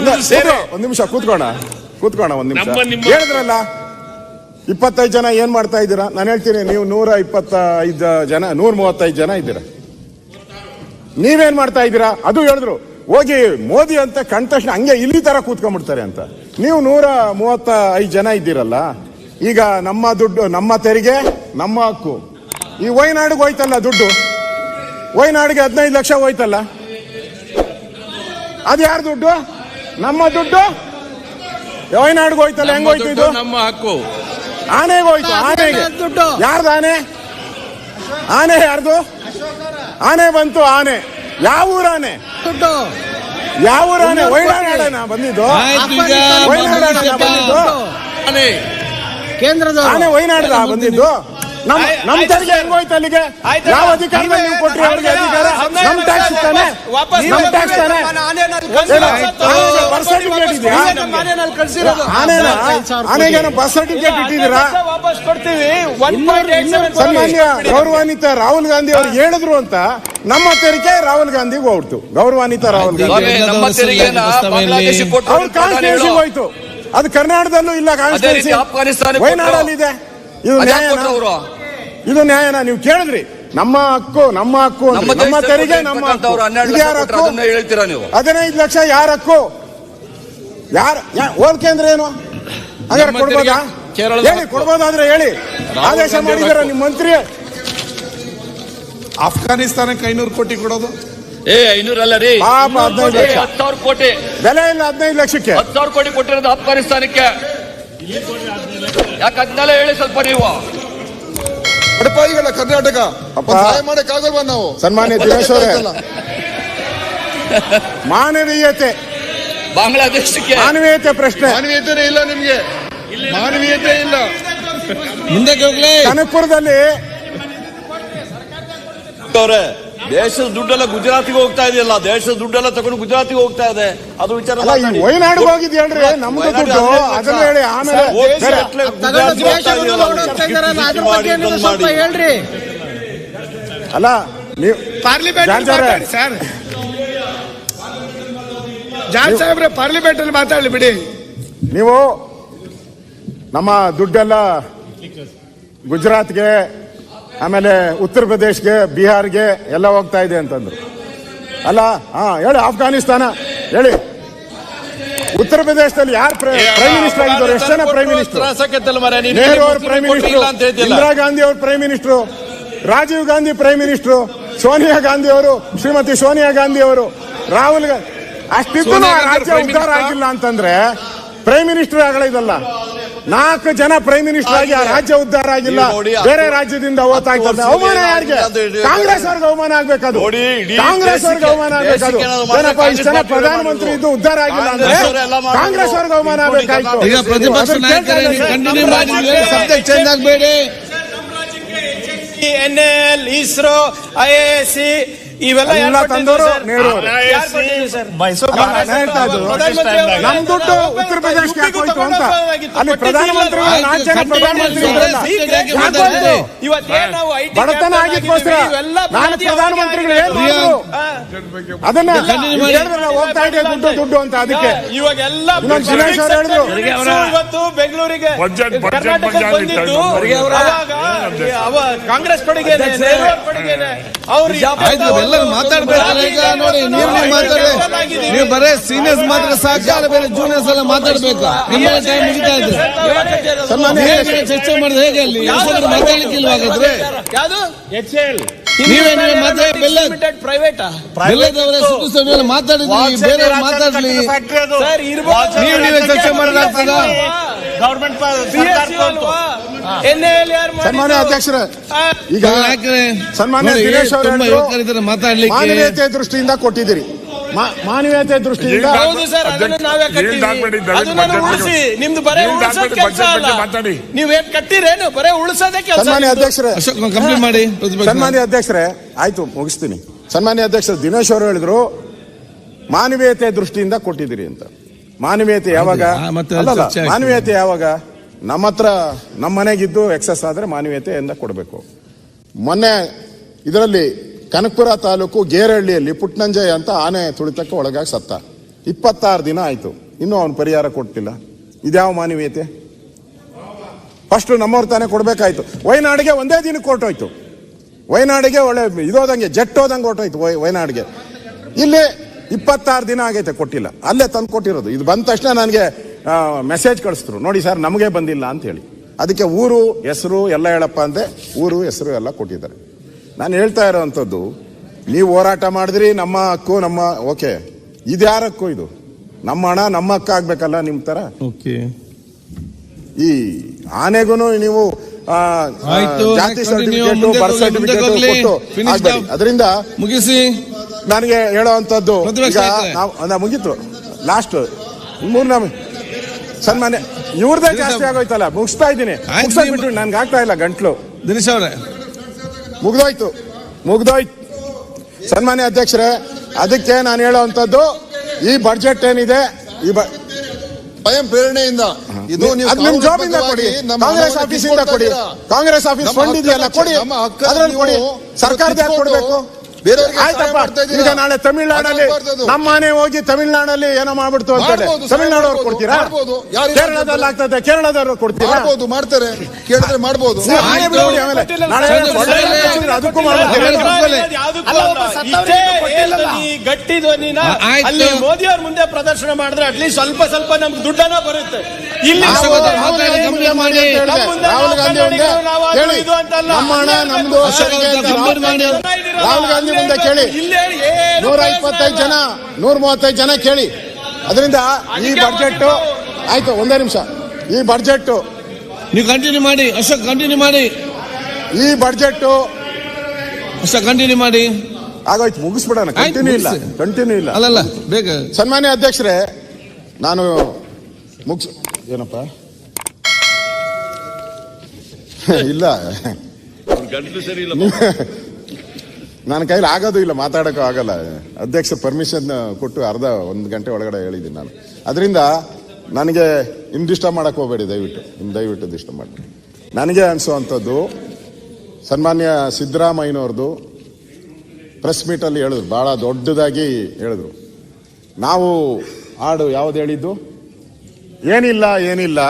ಒಂದ್ ನಿಮಿಷ ಕೂತ್ಕೋಣ ಕೂತ್ಕೋಣ ಒಂದ್ ನಿಮಿಷ. ನಮ್ಮ ನಿಮ್ಮ- ಹೇಳಿದ್ರಲ್ಲ ಇಪ್ಪತ್ತೈದು ಜನ ಏನ್ ಮಾಡ್ತಾ ಇದ್ದೀರಾ? ನಾನು ಹೇಳ್ತೀನಿ ನೀವು ನೂರ ಇಪ್ಪತ್ತೈದು ಜನ ನೂರ ಮೂವತ್ತೈದು ಜನ ಇದ್ದೀರಾ. ನೀವೇನ್ ಮಾಡ್ತಾ ಇದ್ದೀರಾ? ಅದು ಹೇಳಿದ್ರು. ಹೋಗಿ ಮೋದಿ ಅಂತ ಕಂಡ ತಕ್ಷಣ ಹಂಗೆ ಇಲ್ಲಿ ತರ ಕೂತ್ಕೊಂಡ್ಬಿಡ್ತಾರೆ ಅಂತ. ನೀವು ನೂರ ಮೂವತ್ತ ಐದು ಜನ ಇದ್ದೀರಲ್ಲ ಈಗ ನಮ್ಮ ದುಡ್ಡು ನಮ್ಮ ತೆರಿಗೆ ನಮ್ಮ ಹಕ್ಕು. ಈ ವಯನಾಡಿಗೆ ಹೋಯ್ತಲ್ಲ ದುಡ್ಡು? ವಯನಾಡಿಗೆ ಹದಿನೈದು ಲಕ್ಷ ಹೋಯ್ತಲ್ಲ? ಅದು ಯಾರ ದುಡ್ಡು? ನಮ್ಮ ದುಡ್ಡು? ಯೋಯ್ನಾಡ್ಗೆ ಹೋಯ್ತಲ್ಲ ಹೆಂಗ್ ಹೋಯ್ತು ಇದು? ನಮ್ಮ ಹಕ್ಕು. ಆನೆಗೆ ಹೋಯ್ತು ಆನೆಗೆ. ದುಡ್ಡು. ಯಾರ್ದು ಆನೆ? ಆನೆ ಯಾರ್ದು? ಆನೆ ಬಂತು ಆನೆ. ಯಾವ ಊರಾನೆ ದುಡ್ಡು. ಯಾವ ಊರಾನೆ ಆನೆ? ವಯನಾಡನ ಬಂದಿದ್ದು? ವೈನಾಡ ಬಂದಿದ್ದು? ಆನೆ. ಕೇಂದ್ರದ ಆನೆ ವೈನಾಡ್ದ ಬಂದಿದ್ದು? ನಮ್ ನಮ್ ತೆರಿಗೆ ಹೆಂಗೋಯ್ತು ಅಲ್ಲಿಗೆ. ಯಾವ ಅಧಿಕಾರದಲ್ಲಿ ನೀವು ಕೊಟ್ರಿ ಅವ್ರಿಗೆ. ಅಧಿಕಾರ? ನಮ್ ಟ್ಯಾಕ್ಸ್ ತಾನೆ? ನಮ್ ಟ್ಯಾಕ್ಸ್ ತಾನೆ? ಬರ್ತ್ ಸರ್ಟಿಫಿಕೇಟ್ ಇದೆಯಾ? ಆನೆನ ಆನೆಗೇನೋ ಬರ್ತ್ ಸರ್ಟಿಫಿಕೇಟ್ ಇಟ್ಟಿದ್ದೀರಾ? ಸನ್ಮಾನ್ಯ ಗೌರವಾನ್ವಿತ ರಾಹುಲ್ ಗಾಂಧಿ ಅವ್ರು ಹೇಳಿದ್ರು ಅಂತ ನಮ್ಮ ತೆರಿಗೆ ರಾಹುಲ್ ಗಾಂಧಿಗೆ ಹೋಗ್ತು ಗೌರವಾನ್ವಿತ ರಾಹುಲ್ ಗಾಂಧಿ. ಹೋಯ್ತು. ಅದು ಕರ್ನಾಟಕದಲ್ಲೂ ಇಲ್ಲ ಕಾನ್ಸ್ಟಿಟ್ಯೂನ್ಸಿ ವಯನಾಡಲ್ಲಿ ಇದೆ ಇದು ನ್ಯಾಯನಾ? ಅವ್ರು? ಇದು ನ್ಯಾಯನ? ನೀವು ಕೇಳಿದ್ರಿ. ನಮ್ಮ ಹಕ್ಕು ನಮ್ಮ ಹಕ್ಕು ಅಂದ್ರಿ. ನಮ್ಮ ತೆರಿಗೆ ನಮ್ಮ ಹಕ್ಕು. ಕೊಟ್ಟಿರ್ತಕ್ಕಂಥವ್ರು ಹನ್ನೆರಡು ಇದು ಲಕ್ಷ ಯಾರ ಕೊಟ್ರು, ಹಕ್ಕು? ಅದನ್ನ ಹೇಳ್ತೀರಾ ನೀವು? ಹದಿನೈದು ಲಕ್ಷ ಯಾರ ಹಕ್ಕು? ಯಾರ ಹೋಲ್ಕೆ ಅಂದ್ರೆ ಏನು? ಹಾಗಾದ್ರೆ ನಮ್ಮ ಕೊಡ್ಬೋದಾ? ತೆರಿಗೆ ಕೇರಳದ ಹೇಳಿ ಹಕ್ಕು. ಕೊಡ್ಬೋದಾದ್ರೆ ಹೇಳಿ. ರಾಹುಲ್ ಆದೇಶ ಗಾಂಧಿ ಹಕ್ಕು. ನಿಮ್ಮ ಮಂತ್ರಿ ಅಫ್ಘಾನಿಸ್ತಾನಕ್ಕೆ ಐನೂರು ಕೋಟಿ ಕೊಡೋದು? ಏ ಐನೂರಲ್ಲ ರೀ. ಪಾಪ ಹದಿನೈದು ಲಕ್ಷ. ಹತ್ತು ಸಾವಿರ ಕೋಟಿ. ಬೆಲೆ ಇಲ್ಲ ಹದಿನೈದು ಲಕ್ಷಕ್ಕೆ? ಹತ್ತು ಸಾವಿರ ಕೋಟಿ ಕೊಟ್ಟಿರೋದು ಅಫ್ಘಾನಿಸ್ತಾನಕ್ಕೆ ಯಾಕೆ ಅದನ್ನೆಲ್ಲ ಹೇಳಿ ಸ್ವಲ್ಪ ನೀವು. ಬಡಪಾಯಿಗಳ ಕರ್ನಾಟಕ. ಸಹಾಯ ಮಾಡಕ್ ಆಗಲ್ವಾ ನಾವು? ಸನ್ಮಾನ್ಯ ದಿನೇಶ್ ಅವರೇ. ಮಾನವೀಯತೆ. ಬಾಂಗ್ಲಾದೇಶಕ್ಕೆ. ಮಾನವೀಯತೆ ಪ್ರಶ್ನೆ. ಮಾನವೀಯತೆ ಇಲ್ಲ ನಿಮ್ಗೆ. ಮಾನವೀಯತೆ ಇಲ್ಲ. ಮುಂದಕ್ಕೆ ಹೋಗ್ಲಿ. ಕನಕಪುರದಲ್ಲಿ ಅವ್ರೆ ದೇಶದ ದುಡ್ಡೆಲ್ಲ ಗುಜರಾತಿಗೆ ಹೋಗ್ತಾ ಇದೆಯಲ್ಲ ದೇಶದ ದುಡ್ಡೆಲ್ಲ ತಗೊಂಡು ಗುಜರಾತಿಗೆ ಹೋಗ್ತಾ ಇದೆ. ಅದು ವಿಚಾರ. ವಯನಾಡಿಗೆ ಹೋಗಿದ್ ಹೇಳ್ರಿ ನಮ್ದು ದುಡ್ಡು? ಅದನ್ನ ಹೇಳಿ ಆಮೇಲೆ ಹೇಳ್ರಿ. ಅಲ್ಲ ನೀವು ಪಾರ್ಲಿಮೆಂಟ್ ಸರ್. ಜಾನ್ ಸಾಹೇಬ್ರೆ ಪಾರ್ಲಿಮೆಂಟ್ ಅಲ್ಲಿ ಮಾತಾಡಲಿ ಬಿಡಿ. ನೀವು ನಮ್ಮ ದುಡ್ಡೆಲ್ಲ ಗುಜರಾತ್ಗೆ ಆಮೇಲೆ ಉತ್ತರ ಪ್ರದೇಶ್ಗೆ ಬಿಹಾರ್ಗೆ ಎಲ್ಲ ಹೋಗ್ತಾ ಇದೆ ಅಂತಂದ್ರು. ಅಲ್ಲ ಹಾ ಹೇಳಿ ಆಫ್ಘಾನಿಸ್ತಾನ ಹೇಳಿ. ಉತ್ತರ ಪ್ರದೇಶದಲ್ಲಿ ಯಾರು ಪ್ರೈಮ್ ಮಿನಿಸ್ಟರ್ ಆಗಿದ್ದಾರೆ? ಎಷ್ಟು ಜನ ಪ್ರೈಮ್ ಮಿನಿಸ್ಟರ್ ನೆಹರು ಅವರು ಪ್ರೈಮ್ ಮಿನಿಸ್ಟರ್ ಇಂದಿರಾ ಗಾಂಧಿ ಅವರು prime minister Rajiv Gandhi prime minister Sonia Gandhi ಅವರು ಶ್ರೀಮತಿ ಸೋನಿಯಾ ಗಾಂಧಿ ಅವರು. ರಾಹುಲ್ ಗಾಂಧಿ ಅಷ್ಟಿದ್ದು ರಾಜ್ಯ ಉದ್ದಾರ ಉದ್ಧಾರ ಆಗಿಲ್ಲ ಅಂತಂದ್ರೆ ಪ್ರೈಮ್ ಮಿನಿಸ್ಟರ್ ಆಗಲಿದಲ್ಲ ನಾಲ್ಕು ಜನ ಪ್ರೈಮ್ ಮಿನಿಸ್ಟರ್ ಆಗಿ ಆ ರಾಜ್ಯ ಉದ್ಧಾರ ಆಗಿಲ್ಲ. ನೋಡಿ, ಬೇರೆ ರಾಜ್ಯದಿಂದ ವರ್ಷ ಅವಮಾನ ಯಾರಿಗೆ? ಕಾಂಗ್ರೆಸ್ ಅವ್ರಿಗೆ ಅವಮಾನ ಆಗ್ಬೇಕದು. ಕಾಂಗ್ರೆಸ್ ಅವ್ರಿಗೆ ಅವಮಾನ ಆಗ್ಬೇಕಾದ್ರು ಏನಪ್ಪ ಇಷ್ಟು ಜನ ಪ್ರಧಾನಮಂತ್ರಿ ಇದ್ದು ಉದ್ಧಾರ ಆಗಿಲ್ಲ ಅಂದ್ರೆ ಕಾಂಗ್ರೆಸ್ ಅವ್ರಿಗೆ ಅವಮಾನ ಆಗ್ಬೇಕಾಯ್ತು. ಈಗ ಪ್ರತಿಪಕ್ಷ ನಾಯಕರೇ ನೀವು ಕಂಟಿನ್ಯೂ ಮಾಡಿ ಸಬ್ಜೆಕ್ಟ್ ಚೇಂಜ್ ಆಗಬೇಡಿ. N L ISRO I A C ಇವೆಲ್ಲ ಎಲ್ಲ ತಂದವರು ನೆಹರು ನಮ್ ದುಡ್ಡು ಉತ್ತರ ಪ್ರದೇಶ ಅಂತ. ಅಲ್ಲಿ ಪ್ರಧಾನಮಂತ್ರಿ ನಾಲ್ಕು ಜನ ಬಡತನ ಆಗಿದ್ಕೋಸ್ಕರ ನಾನು ಪ್ರಧಾನಮಂತ್ರಿಗಳು ಅದನ್ನ. ಹೋಗ್ತಾ ಇದೆ ದುಡ್ಡು ದುಡ್ಡು ಅಂತ ಅದಕ್ಕೆ. ಇವಾಗ ಎಲ್ಲ ಇನ್ನೊಂದು ಹೇಳಿದ್ರು. ಇವತ್ತು ಬೆಂಗಳೂರಿಗೆ. ಬಂದಿದ್ದು ಕಾಂಗ್ರೆಸ್ ಅವ್ರಿಗೆ ಅವ್ರ ಎಲ್ಲರೂ ಮಾತಾಡ್ಬೇಕು ಈಗ ನೋಡಿ ನೀವು ನೀವು ಮಾತಾಡಿ ನೀವು ಬರೇ ಸೀನಿಯರ್ಸ್ ಮಾತ್ರ ಬೇರೆ ಜೂನಿಯರ್ಸ್ ಎಲ್ಲ ಮಾತಾಡ್ಬೇಕು? ನಿಮ್ಮ ಟೈಮ್ ಮುಗಿತಾ ಇದೆ. ಚರ್ಚೆ ಮಾಡಿದ್ರೆ ಹೇಗೆ ಅಲ್ಲಿ? ಮಾತಾಡ್ಲಿಕ್ಕಿಲ್ವಾ ಹಾಗಾದ್ರೆ ಮಾತಾಡಿ ಬೆಲ್ಲ ಪ್ರೈವೇಟ್ ಬೆಲ್ಲದವರ ಮಾತಾಡಿದ್ರಿ. ಬೇರೆ ಮಾತಾಡ್ಲಿ. ನೀವು ನೀವೇ ಚರ್ಚೆ ಮಾಡೋದಾಗ್ತದ? ಯಾರು ಸನ್ಮಾನ್ಯ ಅಧ್ಯಕ್ಷರ ಈಗ ಸನ್ಮಾನ್ಯ ದಿನೇಶ್ ಅವರು ಮಾನವೀಯತೆ ದೃಷ್ಟಿಯಿಂದ ಕೊಟ್ಟಿದ್ದೀರಿ. ಮಾ- ಮಾನವೀಯತೆ ದೃಷ್ಟಿಯಿಂದ ನಿಮ್ದು ಬರೇ ಮಾತಾಡಿ. ನೀವೇನ್ ಕಟ್ಟಿರೇನು? ಬರೇ ಉಳಿಸೋದೇ ಕೆಲಸ ಸನ್ಮಾನ್ಯ ಅಧ್ಯಕ್ಷರೇ ಕಂಪ್ಲೀಟ್ ಮಾಡಿ ಸನ್ಮಾನ್ಯ ಅಧ್ಯಕ್ಷರೇ ಆಯ್ತು ಮುಗಿಸ್ತೀನಿ. ಸನ್ಮಾನ್ಯ ಅಧ್ಯಕ್ಷರು ದಿನೇಶ್ ಅವರು ಹೇಳಿದ್ರು ಮಾನವೀಯತೆ ದೃಷ್ಟಿಯಿಂದ ಕೊಟ್ಟಿದ್ದೀರಿ ಅಂತ. ಮಾನವೀಯತೆ ಯಾವಾಗ? ಅಲ್ಲಲ್ಲ, ಮಾನವೀಯತೆ ಯಾವಾಗ? ನಮ್ಮ ಹತ್ರ ನಮ್ಮ ಮನೆಗಿದ್ದು ಎಕ್ಸಸ್ ಆದ್ರೆ ಮಾನವೀಯತೆಯಿಂದ ಕೊಡಬೇಕು. ಮೊನ್ನೆ ಇದರಲ್ಲಿ ಕನಕಪುರ ತಾಲೂಕು ಗೇರಹಳ್ಳಿಯಲ್ಲಿ ಪುಟ್ನಂಜಯ ಅಂತ ಆನೆ ತುಳಿತಕ್ಕೆ ಒಳಗಾಗಿ ಸತ್ತ. ಇಪ್ಪತ್ತಾರು ದಿನ ಆಯ್ತು. ಇನ್ನೂ ಅವನು ಪರಿಹಾರ ಕೊಟ್ಟಿಲ್ಲ. ಇದ್ಯಾವ ಮಾನವೀಯತೆ? ಫಸ್ಟ್ ನಮ್ಮವ್ರ ತಾನೇ ಕೊಡ್ಬೇಕಾಯ್ತು. ವಯನಾಡಿಗೆ ಒಂದೇ ದಿನಕ್ಕೆ ಹೊರಟೋಯ್ತು. ವಯನಾಡಿಗೆ ಒಳ್ಳೆ ಇದೋದಂಗೆ ಜೆಟ್ ಹೋದಂಗೆ ಕೋಟ್ ವಯ ವಯನಾಡಿಗೆ ಇಲ್ಲಿ ಇಪ್ಪತ್ತಾರು ದಿನ ಆಗೈತೆ ಕೊಟ್ಟಿಲ್ಲ. ಅಲ್ಲೇ ತಂದು ಕೊಟ್ಟಿರೋದು. ಇದು ಬಂದ ತಕ್ಷಣ ನನಗೆ ಮೆಸೇಜ್ ಕಳಿಸಿದ್ರು. ನೋಡಿ ಸರ್ ನಮಗೆ ಬಂದಿಲ್ಲ ಅಂತ ಹೇಳಿ. ಅದಕ್ಕೆ ಊರು ಹೆಸರು ಎಲ್ಲ ಹೇಳಪ್ಪ ಅಂದೆ ಊರು ಹೆಸರು ಎಲ್ಲ ಕೊಟ್ಟಿದ್ದಾರೆ. ನಾನು ಹೇಳ್ತಾ ಇರೋವಂಥದ್ದು ನೀವು ಹೋರಾಟ ಮಾಡಿದ್ರಿ ನಮ್ಮ ಹಕ್ಕು ನಮ್ಮ ಓಕೆ. ಇದ್ಯಾರ ಹಕ್ಕು ಇದು? ನಮ್ಮ ಹಣ ನಮ್ಮ ಹಕ್ಕ ಆಗ್ಬೇಕಲ್ಲ ನಿಮ್ಮ ತರ ಓಕೆ. ಈ ಆನೆಗೂ ನೀವು ಜಾತಿ ಸರ್ಟಿಫಿಕೇಟ್ ಬರ್ತ್ ಸರ್ಟಿಫಿಕೇಟ್ ಕೊಟ್ಟು ಅದರಿಂದ ಮುಗಿಸಿ. ನನಗೆ ಹೇಳುವಂಥದ್ದು ಈಗ. ನಾವು ಮುಗೀತು. ಲಾಸ್ಟ್ ಮೂರ್ನ ಸನ್ಮಾನ್ಯ ಇವ್ರದೇ ಜಾಸ್ತಿ ಆಗೋಯ್ತಲ್ಲ ಮುಗಿಸ್ತಾ ಇದ್ದೀನಿ. ಮುಗಿಸ್ಬಿಟ್ಟು ನನ್ಗೆ ಆಗ್ತಾ ಇಲ್ಲ ಗಂಟ್ಲು. ದಿನೇಶ್ ಅವರೇ. ಮುಗ್ದೋಯ್ತು. ಮುಗ್ದೋಯ್ತು. ಸನ್ಮಾನ್ಯ ಅಧ್ಯಕ್ಷರೇ ಅದಕ್ಕೆ ನಾನು ಹೇಳುವಂಥದ್ದು ಈ ಬಡ್ಜೆಟ್ ಏನಿದೆ ಈ ಬ- ಸ್ವಯಂ ಪ್ರೇರಣೆಯಿಂದ ಇದು ನೀವು ಅದ್ ಜಾಬಿಂದ ಕೊಡಿ. ನಮ್ಮ ಕಾಂಗ್ರೆಸ್ ಆಫೀಸ್ ಆಫೀಸಿಂದ ಕೊಡಿ. ಕಾಂಗ್ರೆಸ್ ಆಫೀಸ್ ಫಂಡ್ ಇದೆಯಲ್ಲ ಕೊಡಿ. ಅದರಲ್ಲಿ ಕೊಡಿ. ಸರ್ಕಾರದ ಕೊಡಬೇಕು? ಆಯ್ತಪ್ಪ. ಈಗ ನಾಳೆ ತಮಿಳ್ನಾಡಲ್ಲಿ ಅದಾಗ್ಬಾರ್ದು ನಮ್ಮ ಮನೆ ಹೋಗಿ ತಮಿಳ್ನಾಡಲ್ಲಿ ಏನೋ ಮಾಡ್ಬಿಡ್ತು ಅಂತ ತಮಿಳ್ನಾಡವ್ರು ಮಾಡ್ಬೋದು, ತಮಿಳ್ನಾಡು ಅವ್ರು ಕೊಡ್ತೀರಾ ಕೇರಳದಲ್ಲಿ ಆಗ್ತದೆ ಕೇರಳದವ್ರು ಕೊಡ್ತೀರಾ? ಮಾಡ್ಬೋದು ಮಾಡ್ತಾರೆ. ಕೇಳಿದ್ರೆ ಮಾಡ್ಬೋದು. ಅದಕ್ಕೂ ಗಟ್ಟಿ ಧ್ವನಿನ ಅಲ್ಲಿ ಮೋದಿ ಅವ್ರ ಮುಂದೆ ಪ್ರದರ್ಶನ ಮಾಡಿದ್ರೆ ಅಟ್ಲೀಸ್ಟ್ ಸ್ವಲ್ಪ ಸ್ವಲ್ಪ ನಮ್ಗೆ ದುಡ್ಡನ ಬರುತ್ತೆ. ಇಲ್ಲಿ ರಾಹುಲ್ ಗಾಂಧಿ ನಮ್ದು ರಾಹುಲ್ ಗಾಂಧಿ ಮುಂದೆ ಕೇಳಿ. ನೂರ ಇಪ್ಪತ್ತೈದು ಜನ ನೂರ ಮೂವತ್ತೈದು ಜನ ಕೇಳಿ. ಅದರಿಂದ ಈ ಬಡ್ಜೆಟ್ ಆಯ್ತು ಒಂದೇ ನಿಮಿಷ. ಈ ಬಡ್ಜೆಟ್ ನೀವು ಕಂಟಿನ್ಯೂ ಮಾಡಿ ಅಶೋಕ್ ಕಂಟಿನ್ಯೂ ಮಾಡಿ. ಈ ಬಡ್ಜೆಟ್ ಅಶೋಕ್ ಕಂಟಿನ್ಯೂ ಮಾಡಿ. ಆಗೋಯ್ತು ಮುಗಿಸ್ಬಿಡೋಣ. ಕಂಟಿನ್ಯೂ ಇಲ್ಲ. ಕಂಟಿನ್ಯೂ ಇಲ್ಲ. ಅಲ್ಲಲ್ಲ ಬೇಗ. ಸನ್ಮಾನ್ಯ ಅಧ್ಯಕ್ಷರೇ ನಾನು ಮುಗಿಸ್ ಏನಪ್ಪ? ಇಲ್ಲ. ಗಂಟಲು ಸರಿ ಇಲ್ಲ. ನನ್ನ ಕೈಲಿ ಆಗೋದು ಇಲ್ಲ ಮಾತಾಡೋಕ್ಕೂ ಆಗಲ್ಲ. ಅಧ್ಯಕ್ಷ ಪರ್ಮಿಷನ್ ಕೊಟ್ಟು ಅರ್ಧ ಒಂದು ಗಂಟೆ ಒಳಗಡೆ ಹೇಳಿದ್ದೀನಿ ನಾನು. ಅದರಿಂದ ನನಗೆ ಇನ್ನು ಡಿಸ್ಟರ್ಬ್ ಮಾಡಕ್ಕೆ ಹೋಗಬೇಡಿ ದಯವಿಟ್ಟು. ನಿಮ್ಮ ದಯವಿಟ್ಟು ಡಿಸ್ಟರ್ಬ್ ಮಾಡಿ. ನನಗೆ ಅನಿಸುವಂಥದ್ದು ಸನ್ಮಾನ್ಯ ಸಿದ್ದರಾಮಯ್ಯನವ್ರದ್ದು ಪ್ರೆಸ್ ಮೀಟಲ್ಲಿ ಹೇಳಿದ್ರು ಭಾಳ ದೊಡ್ಡದಾಗಿ ಹೇಳಿದ್ರು. ನಾವು ಹಾಡು ಯಾವ್ದು ಹೇಳಿದ್ದು? ಏನಿಲ್ಲ ಏನಿಲ್ಲ.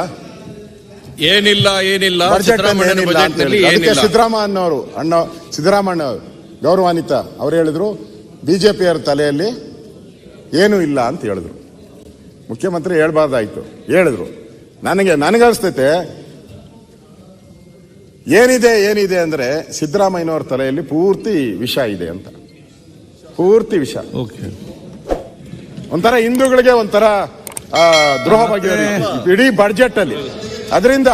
ಏನಿಲ್ಲ ಏನಿಲ್ಲ. ಏನಿಲ್ಲ ಸಿದ್ದರಾಮಯ್ಯನವರು ಅಣ್ಣ ಸಿದ್ದರಾಮಣ್ಣ ಅವರು, ಗೌರವಾನ್ವಿತ ಅವ್ರು ಹೇಳಿದ್ರು ಬಿಜೆಪಿಯವರ ತಲೆಯಲ್ಲಿ ಏನೂ ಇಲ್ಲ ಅಂತ ಹೇಳಿದ್ರು. ಮುಖ್ಯಮಂತ್ರಿ ಹೇಳ್ಬಾರ್ದಾಯ್ತು. ಹೇಳಿದ್ರು. ನನಗೆ ನನಗನ್ಸ್ತೈತೆ ಏನಿದೆ ಏನಿದೆ ಅಂದ್ರೆ ಸಿದ್ದರಾಮಯ್ಯನವ್ರ ತಲೆಯಲ್ಲಿ ಪೂರ್ತಿ ವಿಷ ಇದೆ ಅಂತ. ಪೂರ್ತಿ ವಿಷ. ಓಕೆ. ಒಂಥರ ಹಿಂದೂಗಳಿಗೆ ಒಂಥರ ದ್ರೋಹ ಬಗ್ಗೆ ಇಡೀ ಬಡ್ಜೆಟ್ ಅಲ್ಲಿ. ಅದರಿಂದ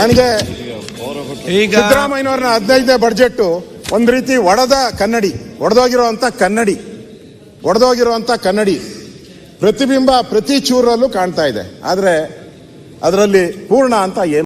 ನನಗೆ ಸಿದ್ದರಾಮಯ್ಯನವ್ರನ್ನ ಹದಿನೈದನೇ ಬಡ್ಜೆಟ್ ಒಂದ್ ರೀತಿ ಒಡೆದ ಕನ್ನಡಿ ಒಡೆದೋಗಿರುವಂಥ ಕನ್ನಡಿ ಒಡೆದೋಗಿರುವಂಥ ಕನ್ನಡಿ ಪ್ರತಿಬಿಂಬ ಪ್ರತಿ ಚೂರಲ್ಲೂ ಕಾಣ್ತಾ ಇದೆ. ಆದರೆ ಅದರಲ್ಲಿ ಪೂರ್ಣ ಅಂತ ಏನು